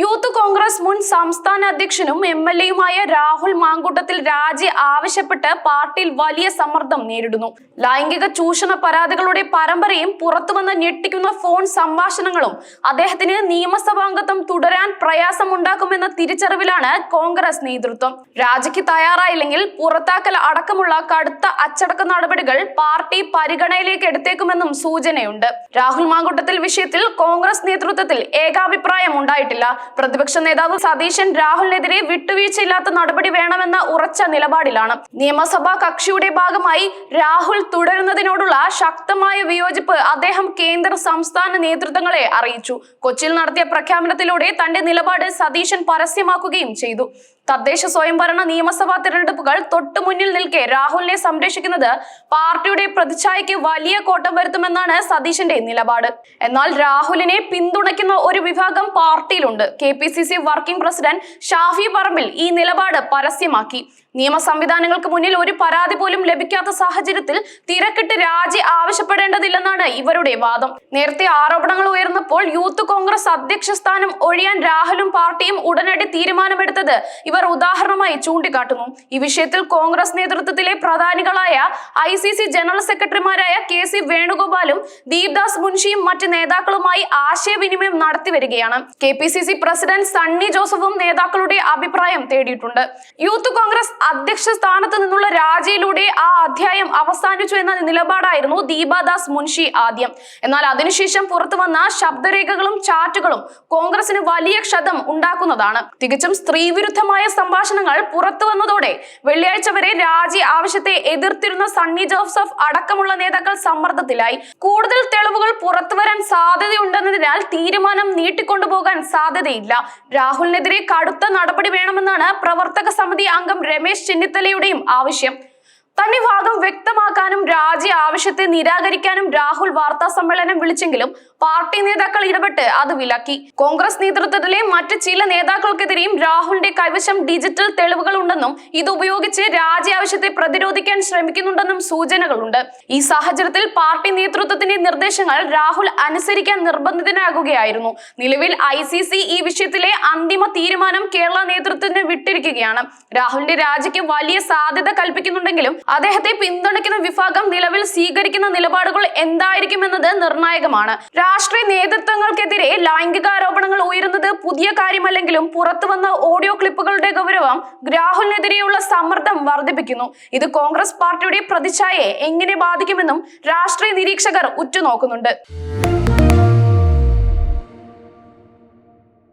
Youth Congress മുൻ സംസ്ഥാന അധ്യക്ഷനും എം എൽ എയുമായ രാഹുൽ മാങ്കൂട്ടത്തിൽ രാജി ആവശ്യപ്പെട്ട് പാർട്ടിയിൽ വലിയ സമ്മർദ്ദം നേരിടുന്നു. ലൈംഗിക ചൂഷണ പരാതികളുടെ പരമ്പരയും പുറത്തുവന്ന് ഞെട്ടിക്കുന്ന ഫോൺ സംഭാഷണങ്ങളും അദ്ദേഹത്തിന് നിയമസഭാംഗത്വം തുടരാൻ പ്രയാസമുണ്ടാക്കുമെന്ന തിരിച്ചറിവിലാണ് കോൺഗ്രസ് നേതൃത്വം. രാജിക്ക് തയ്യാറായില്ലെങ്കിൽ പുറത്താക്കൽ അടക്കമുള്ള കടുത്ത അച്ചടക്ക നടപടികൾ പാർട്ടി പരിഗണനയിലേക്ക് എടുത്തേക്കുമെന്നും സൂചനയുണ്ട്. രാഹുൽ മാങ്കൂട്ടത്തിൽ വിഷയത്തിൽ കോൺഗ്രസ് നേതൃത്വത്തിൽ ഏകാഭിപ്രായം ഉണ്ടായിട്ടില്ല. പ്രതിപക്ഷ നേതാവ് സതീശൻ രാഹുലിനെതിരെ വിട്ടുവീഴ്ചയില്ലാത്ത നടപടി വേണമെന്ന ഉറച്ച നിലപാടിലാണ്. നിയമസഭാ കക്ഷിയുടെ ഭാഗമായി രാഹുൽ തുടരുന്നതിനോടുള്ള ശക്തമായ വിയോജിപ്പ് അദ്ദേഹം കേന്ദ്ര സംസ്ഥാന നേതൃത്വങ്ങളെ അറിയിച്ചു. കൊച്ചിയിൽ നടത്തിയ പ്രഖ്യാപനത്തിലൂടെ തന്റെ നിലപാട് സതീശൻ പരസ്യമാക്കുകയും ചെയ്തു. തദ്ദേശ സ്വയംഭരണ നിയമസഭാ തിരഞ്ഞെടുപ്പുകൾ തൊട്ടുമുന്നിൽ നിൽക്കെ രാഹുലിനെ സംരക്ഷിക്കുന്നത് പാർട്ടിയുടെ പ്രതിച്ഛായയ്ക്ക് വലിയ കോട്ടം വരുത്തുമെന്നാണ് സതീശന്റെ നിലപാട്. എന്നാൽ രാഹുലിനെ പിന്തുണയ്ക്കുന്ന ഒരു വിഭാഗം പാർട്ടിയിലുണ്ട്. K P C C working president Shafi Parambil ഈ നിലപാട് പരസ്യമാക്കി. നിയമ സംവിധാനങ്ങൾക്ക് മുന്നിൽ ഒരു പരാതി പോലും ലഭിക്കാത്ത സാഹചര്യത്തിൽ തിരക്കിട്ട് രാജി ആവശ്യപ്പെടേണ്ടതില്ലെന്നാണ് ഇവരുടെ വാദം. നേരത്തെ ആരോപണങ്ങൾ ഉയർന്നപ്പോൾ യൂത്ത് കോൺഗ്രസ് അധ്യക്ഷ സ്ഥാനം ഒഴിയാൻ രാഹുലും പാർട്ടിയും ഉടനടി തീരുമാനമെടുത്തത് ഇവർ ഉദാഹരണമായി ചൂണ്ടിക്കാട്ടുന്നു. ഈ വിഷയത്തിൽ കോൺഗ്രസ് നേതൃത്വത്തിലെ പ്രധാനികളായ ഐ സി സി ജനറൽ സെക്രട്ടറിമാരായ കെ സി വേണുഗോപാലും ദീപ്ദാസ് മുൻഷിയും മറ്റ് നേതാക്കളുമായി ആശയവിനിമയം നടത്തിവരികയാണ്. K P C C president Sunny ജോസഫും നേതാക്കളുടെ അഭിപ്രായം തേടിയിട്ടുണ്ട്. യൂത്ത് കോൺഗ്രസ് അധ്യക്ഷ സ്ഥാനത്ത് നിന്നുള്ള രാജിയിലൂടെ ആ അധ്യായം അവസാനിച്ചു എന്ന നിലപാടായിരുന്നു ദീപാദാസ് മുൻഷി ആദ്യം. എന്നാൽ അതിനുശേഷം പുറത്തു വന്ന ശബ്ദരേഖകളും ചാറ്റുകളും കോൺഗ്രസിന് വലിയ ക്ഷതം ഉണ്ടാക്കുന്നതാണ്. തികച്ചും സ്ത്രീവിരുദ്ധമായ സംഭാഷണങ്ങൾ പുറത്തു വന്നതോടെ വെള്ളിയാഴ്ച വരെ രാജി ആവശ്യത്തെ എതിർത്തിരുന്ന സണ്ണി ജോസഫ് അടക്കമുള്ള നേതാക്കൾ സമ്മർദ്ദത്തിലായി. കൂടുതൽ തെളിവുകൾ പുറത്തുവരാൻ സാധ്യതയുണ്ടെന്നതിനാൽ തീരുമാനം നീട്ടിക്കൊണ്ടുപോകാൻ സാധ്യതയില്ല രാഹുലിനെതിരെ കടുത്ത നടപടി വേണമെന്നാണ് പ്രവർത്തക സമിതി അംഗം രമേശ് ചെന്നിത്തലയുടെയും ആവശ്യം. തന്നെ ഭാഗം വ്യക്തമാക്കാനും രാജി ആവശ്യത്തെ നിരാകരിക്കാനും രാഹുൽ വാർത്താ സമ്മേളനം വിളിച്ചെങ്കിലും പാർട്ടി നേതാക്കൾ ഇടപെട്ട് അത് വിലക്കി. കോൺഗ്രസ് നേതൃത്വത്തിലെ മറ്റ് ചില നേതാക്കൾക്കെതിരെയും രാഹുലിന്റെ കൈവശം ഡിജിറ്റൽ തെളിവുകൾ ഉണ്ടെന്നും ഇത് ഉപയോഗിച്ച് രാജി ആവശ്യത്തെ പ്രതിരോധിക്കാൻ ശ്രമിക്കുന്നുണ്ടെന്നും സൂചനകളുണ്ട്. ഈ സാഹചര്യത്തിൽ പാർട്ടി നേതൃത്വത്തിന്റെ നിർദ്ദേശങ്ങൾ രാഹുൽ അനുസരിക്കാൻ നിർബന്ധിതനാകുകയായിരുന്നു. നിലവിൽ ഐ ഈ വിഷയത്തിലെ അന്തിമ തീരുമാനം കേരള നേതൃത്വത്തിന് വിട്ടിരിക്കുകയാണ്. രാഹുലിന്റെ രാജിക്ക് വലിയ സാധ്യത കൽപ്പിക്കുന്നുണ്ടെങ്കിലും അദ്ദേഹത്തെ പിന്തുണയ്ക്കുന്ന വിഭാഗം നിലവിൽ സ്വീകരിക്കുന്ന നിലപാടുകൾ എന്തായിരിക്കുമെന്നത് നിർണായകമാണ്. രാഷ്ട്രീയ നേതൃത്വങ്ങൾക്കെതിരെ ലൈംഗികാരോപണങ്ങൾ ഉയരുന്നത് പുതിയ കാര്യമല്ലെങ്കിലും പുറത്തുവന്ന ഓഡിയോ ക്ലിപ്പുകളുടെ ഗൗരവം രാഹുലിനെതിരെയുള്ള സമ്മർദ്ദം വർദ്ധിപ്പിക്കുന്നു. ഇത് കോൺഗ്രസ് പാർട്ടിയുടെ പ്രതിച്ഛായയെ എങ്ങനെ ബാധിക്കുമെന്നും രാഷ്ട്രീയ നിരീക്ഷകർ ഉറ്റുനോക്കുന്നുണ്ട്.